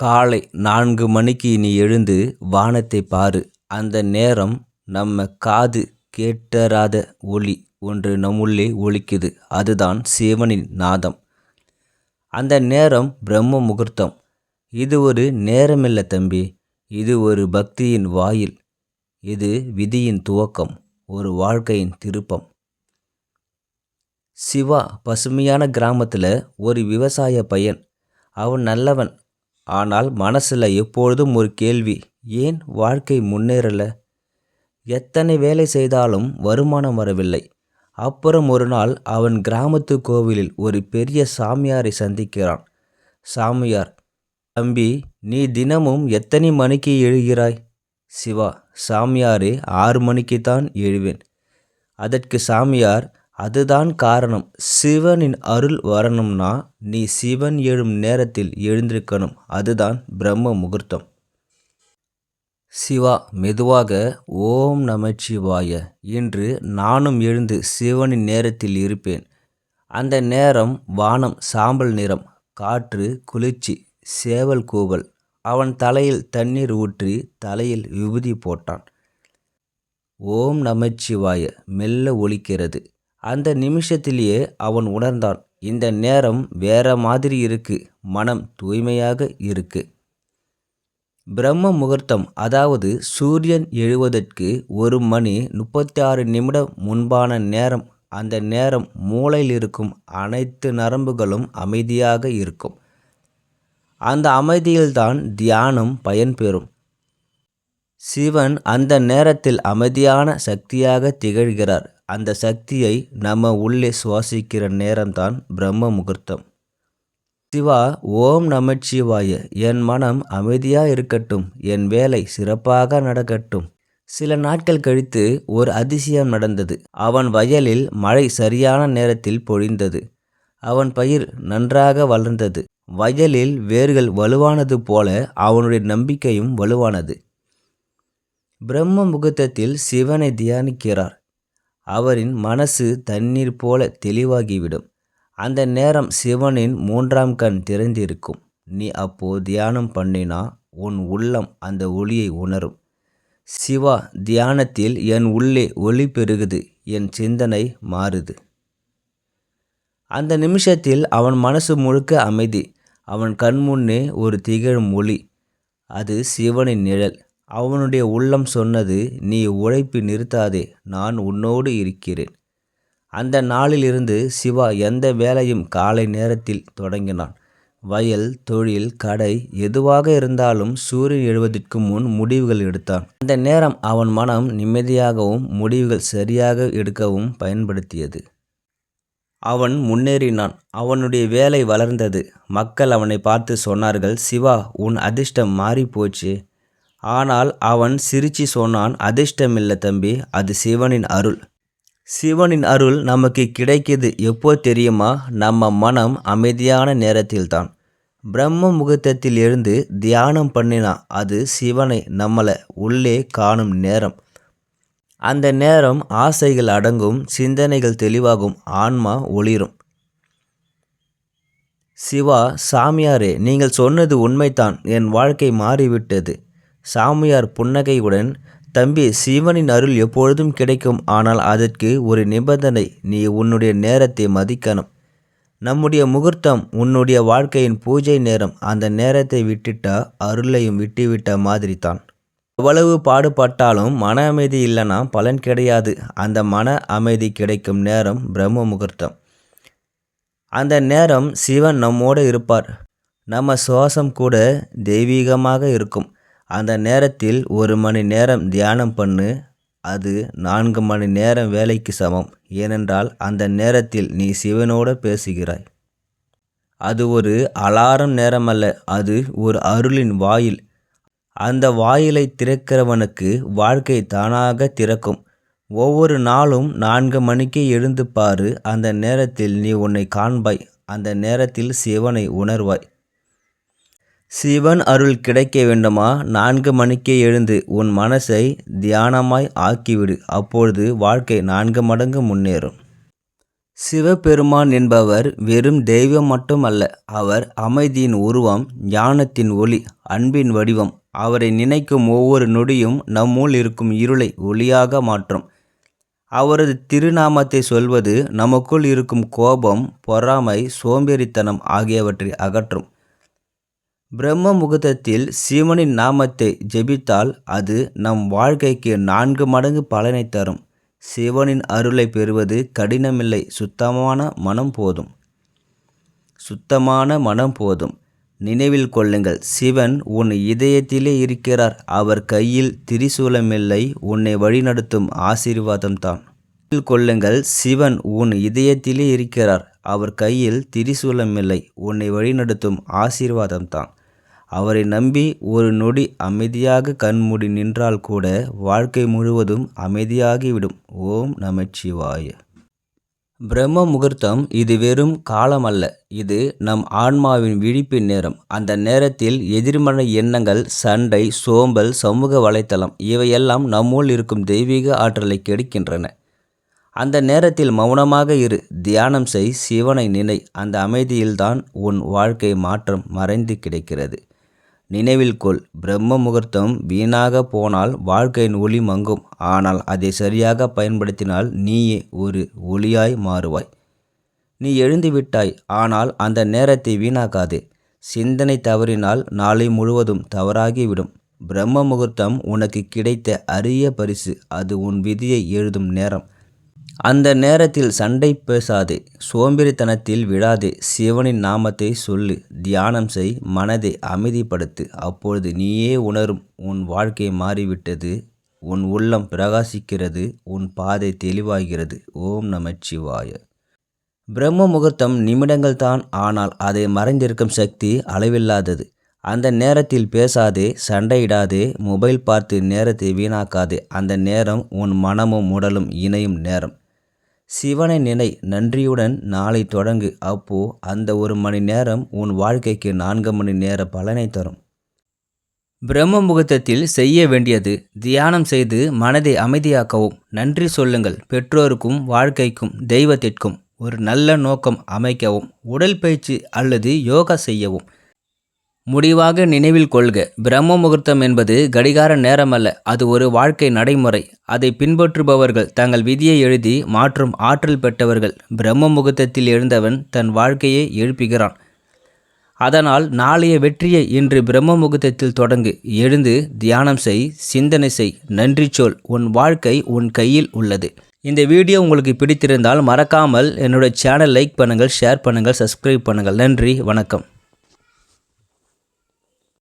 காலை நான்கு மணிக்கு நீ எழுந்து வானத்தை பாரு. அந்த நேரம் நம்ம காது கேட்டறாத ஒளி ஒன்று நம்முள்ளே ஒலிக்குது. அதுதான் சிவனின் நாதம். அந்த நேரம் பிரம்ம முகூர்த்தம். இது ஒரு நேரமில்ல தம்பி. இது ஒரு பக்தியின் வாயில். இது விதியின் துவக்கம். ஒரு வாழ்க்கையின் திருப்பம். சிவா பசுமையான கிராமத்தில் ஒரு விவசாய பையன். அவன் நல்லவன். ஆனால் மனசில் எப்பொழுதும் ஒரு கேள்வி ஏன் வாழ்க்கை முன்னேறலை? எத்தனை வேலை செய்தாலும் வருமானம் வரவில்லை. அப்புறம் ஒரு நாள் அவன் கிராமத்து கோவிலில் ஒரு பெரிய சாமியாரை சந்திக்கிறான். சாமியார் தம்பி நீ தினமும் எத்தனை மணிக்கு எழுகிறாய்? சிவா சாமியாரே ஆறு மணிக்கு தான் எழுவேன். அதற்கு சாமியார் அதுதான் காரணம். சிவனின் அருள் வரணும்னா நீ சிவன் எழும் நேரத்தில் எழுந்திருக்கணும். அதுதான் பிரம்ம முகூர்த்தம். சிவா மெதுவாக ஓம் நமச்சிவாய இன்று நானும் எழுந்து சிவனின் நேரத்தில் இருப்பேன். அந்த நேரம் வானம் சாம்பல் நிறம் காற்று குளிர்ச்சி சேவல் கூவல். அவன் தலையில் தண்ணீர் ஊற்றி தலையில் விபூதி போட்டான். ஓம் நமச்சிவாய மெல்ல ஒலிக்கிறது. அந்த நிமிஷத்திலேயே அவன் உணர்ந்தான் இந்த நேரம் வேற மாதிரி இருக்கு மனம் தூய்மையாக இருக்கு. பிரம்ம முகூர்த்தம் அதாவது சூரியன் எழுவதற்கு ஒரு மணி முப்பத்தி ஆறு நிமிடம் முன்பான நேரம் அந்த நேரம் மூளையில் இருக்கும் அனைத்து நரம்புகளும் அமைதியாக இருக்கும். அந்த அமைதியில்தான் தியானம் பயன்பெறும். சிவன் அந்த நேரத்தில் அமைதியான சக்தியாக திகழ்கிறார். அந்த சக்தியை நம்ம உள்ளே சுவாசிக்கிற நேரம்தான் பிரம்ம முகூர்த்தம். சிவா ஓம் நமச்சிவாய என் மனம் அமைதியாக இருக்கட்டும் என் வேலை சிறப்பாக நடக்கட்டும். சில நாட்கள் கழித்து ஒரு அதிசயம் நடந்தது. அவன் வயலில் மழை சரியான நேரத்தில் பொழிந்தது. அவன் பயிர் நன்றாக வளர்ந்தது. வயலில் வேர்கள் வலுவானது போல அவனுடைய நம்பிக்கையும் வலுவானது. பிரம்ம முகூர்த்தத்தில் சிவனை தியானிக்கிறார். அவரின் மனசு தண்ணீர் போல தெளிவாகிவிடும். அந்த நேரம் சிவனின் மூன்றாம் கண் திறந்திருக்கும். நீ அப்போ தியானம் பண்ணினா உன் உள்ளம் அந்த ஒளியை உணரும். சிவா தியானத்தில் என் உள்ளே ஒளி பெருகுது என் சிந்தனை மாறுது அந்த நிமிஷத்தில் அவன் மனசு முழுக்க அமைதி. அவன் கண் முன்னே ஒரு திகழும் ஒளி. அது சிவனின் நிழல். அவனுடைய உள்ளம் சொன்னது நீ உழைப்பு நிறுத்தாதே நான் உன்னோடு இருக்கிறேன். அந்த நாளிலிருந்து சிவா எந்த வேலையும் காலை நேரத்தில் தொடங்கினான். வயல் தொழில் கடை எதுவாக இருந்தாலும் சூரியன் எழுவதற்கு முன் முடிவுகள் எடுத்தான். அந்த நேரம் அவன் மனம் நிம்மதியாகவும் முடிவுகள் சரியாக எடுக்கவும் பயன்படுத்தியது. அவன் முன்னேறினான். அவனுடைய வேலை வளர்ந்தது. மக்கள் அவனை பார்த்து சொன்னார்கள் சிவா உன் அதிர்ஷ்டம் மாறிப்போச்சு. ஆனால் அவன் சிரிச்சு சொன்னான் அதிர்ஷ்டமில்லை தம்பி அது சிவனின் அருள். சிவனின் அருள் நமக்கு கிடைக்கிது எப்போ தெரியுமா? நம்ம மனம் அமைதியான நேரத்தில்தான். பிரம்ம முகூர்த்தத்தில் இருந்து தியானம் பண்ணினா அது சிவனை நம்மளை உள்ளே காணும் நேரம். அந்த நேரம் ஆசைகள் அடங்கும் சிந்தனைகள் தெளிவாகும் ஆன்மா ஒளிரும். சிவா சாமியாரே நீங்கள் சொன்னது உண்மைதான். என் வாழ்க்கை மாறிவிட்டது. சாமியார் புன்னகையுடன் தம்பி சிவனின் அருள் எப்பொழுதும் கிடைக்கும். ஆனால் அதற்கு ஒரு நிபந்தனை. நீ உன்னுடைய நேரத்தை மதிக்கணும். நம்முடைய முகூர்த்தம் உன்னுடைய வாழ்க்கையின் பூஜை நேரம். அந்த நேரத்தை விட்டுட்டா அருளையும் விட்டுவிட்ட மாதிரி தான். எவ்வளவு பாடுபட்டாலும் மன அமைதி இல்லைன்னா பலன் கிடையாது. அந்த மன அமைதி கிடைக்கும் நேரம் பிரம்ம முகூர்த்தம். அந்த நேரம் சிவன் நம்மோடு இருப்பார். நம்ம சுவாசம் கூட தெய்வீகமாக இருக்கும். அந்த நேரத்தில் ஒரு மணி நேரம் தியானம் பண்ணு. அது நான்கு மணி நேரம் வேலைக்கு சமம். ஏனென்றால் அந்த நேரத்தில் நீ சிவனோடு பேசுகிறாய். அது ஒரு அலாரம் நேரமல்ல. அது ஒரு அருளின் வாயில். அந்த வாயிலை திறக்கிறவனுக்கு வாழ்க்கை தானாக திறக்கும். ஒவ்வொரு நாளும் நான்கு மணிக்கு எழுந்து பாரு. அந்த நேரத்தில் நீ உன்னை காண்பாய். அந்த நேரத்தில் சிவனை உணர்வாய். சிவன் அருள் கிடைக்க வேண்டுமா? நான்கு மணிக்கே எழுந்து உன் மனசை தியானமாய் ஆக்கிவிடு. அப்பொழுது வாழ்க்கை நான்கு மடங்கு முன்னேறும். சிவபெருமான் என்பவர் வெறும் தெய்வம் மட்டுமல்ல அவர் அமைதியின் உருவம் ஞானத்தின் ஒளி அன்பின் வடிவம். அவரை நினைக்கும் ஒவ்வொரு நொடியும் நம்முள் இருக்கும் இருளை ஒளியாக மாற்றும். அவரது திருநாமத்தை சொல்வது நமக்குள் இருக்கும் கோபம் பொறாமை சோம்பேறித்தனம் ஆகியவற்றை அகற்றும். பிரம்ம முகூர்த்தத்தில் சிவனின் நாமத்தை ஜெபித்தால் அது நம் வாழ்க்கைக்கு நான்கு மடங்கு பலனை தரும். சிவனின் அருளை பெறுவது கடினமில்லை சுத்தமான மனம் போதும். சுத்தமான மனம் போதும். நினைவில் கொள்ளுங்கள் சிவன் உன் இதயத்திலே இருக்கிறார். அவர் கையில் திரிசூலமில்லை உன்னை வழிநடத்தும் ஆசீர்வாதம்தான் நினைவில் கொள்ளுங்கள் சிவன் உன் இதயத்திலே இருக்கிறார். அவர் கையில் திரிசூலமில்லை உன்னை வழிநடத்தும் ஆசீர்வாதம்தான் அவரை நம்பி ஒரு நொடி அமைதியாக கண்மூடி நின்றால் கூட வாழ்க்கை முழுவதும் அமைதியாகிவிடும். ஓம் நமச்சிவாய. பிரம்ம முகூர்த்தம் இது வெறும் காலம் அல்ல இது நம் ஆன்மாவின் விழிப்பின் நேரம். அந்த நேரத்தில் எதிர்மறை எண்ணங்கள் சண்டை சோம்பல் சமூக வலைத்தளம் இவையெல்லாம் நம்முள் இருக்கும் தெய்வீக ஆற்றலை கெடுக்கின்றன. அந்த நேரத்தில் மௌனமாக இரு. தியானம் செய். சிவனை நினை. அந்த அமைதியில்தான் உன் வாழ்க்கை மாற்றம் மறைந்து கிடைக்கிறது. நினைவில் கொள். பிரம்ம முகூர்த்தம் வீணாக போனால் வாழ்க்கையின் ஒளி மங்கும். ஆனால் அதை சரியாக பயன்படுத்தினால் நீயே ஒரு ஒளியாய் மாறுவாய். நீ எழுந்து விட்டாய். ஆனால் அந்த நேரத்தை வீணாக்காதே. சிந்தனை தவறினால் நாளை முழுவதும் தவறாகிவிடும். பிரம்ம முகூர்த்தம் உனக்கு கிடைத்த அரிய பரிசு. அது உன் விதியை எழுதும் நேரம். அந்த நேரத்தில் சண்டை பேசாதே சோம்பேறித்தனத்தில் விழாது சிவனின் நாமத்தை சொல்லு தியானம் செய் மனதை அமைதிப்படுத்து அப்பொழுது நீயே உணரும். உன் வாழ்க்கை மாறிவிட்டது உன் உள்ளம் பிரகாசிக்கிறது உன் பாதை தெளிவாகிறது. ஓம் நமச்சிவாய. பிரம்ம முகூர்த்தம் நிமிடங்கள் தான் ஆனால் அதை மறைந்திருக்கும் சக்தி அளவில்லாதது. அந்த நேரத்தில் பேசாதே சண்டையிடாதே மொபைல் பார்த்து நேரத்தை வீணாக்காதே. அந்த நேரம் உன் மனமும் உடலும் இணையும் நேரம். சிவனை நினை நன்றியுடன் நாளை தொடங்கு. அப்போ அந்த ஒரு மணி நேரம் உன் வாழ்க்கைக்கு நான்கு மணி நேர பலனை தரும். பிரம்ம முகூர்த்தத்தில் செய்ய வேண்டியது தியானம் செய்து மனதை அமைதியாக்கவும் நன்றி சொல்லுங்கள். பெற்றோருக்கும் வாழ்க்கைக்கும் தெய்வத்திற்கும் ஒரு நல்ல நோக்கம் அமைக்கவும் உடல் பயிற்சி அல்லது யோகா செய்யவும். முடிவாக நினைவில் கொள்க. பிரம்ம முகூர்த்தம் என்பது கடிகார நேரமல்ல. அது ஒரு வாழ்க்கை நடைமுறை. அதை பின்பற்றுபவர்கள் தங்கள் விதியை எழுதி மாற்றும் ஆற்றல் பெற்றவர்கள். பிரம்ம முகூர்த்தத்தில் எழுந்தவன் தன் வாழ்க்கையை எழுப்புகிறான். அதனால் நாளைய வெற்றியை இன்று பிரம்ம முகூர்த்தத்தில் தொடங்கு. எழுந்து தியானம் செய் சிந்தனை செய் நன்றி சொல். உன் வாழ்க்கை உன் கையில் உள்ளது. இந்த வீடியோ உங்களுக்கு பிடித்திருந்தால் மறக்காமல் என்னுடைய சேனல் லைக் பண்ணுங்கள் ஷேர் பண்ணுங்கள் சப்ஸ்கிரைப் பண்ணுங்கள். நன்றி வணக்கம்.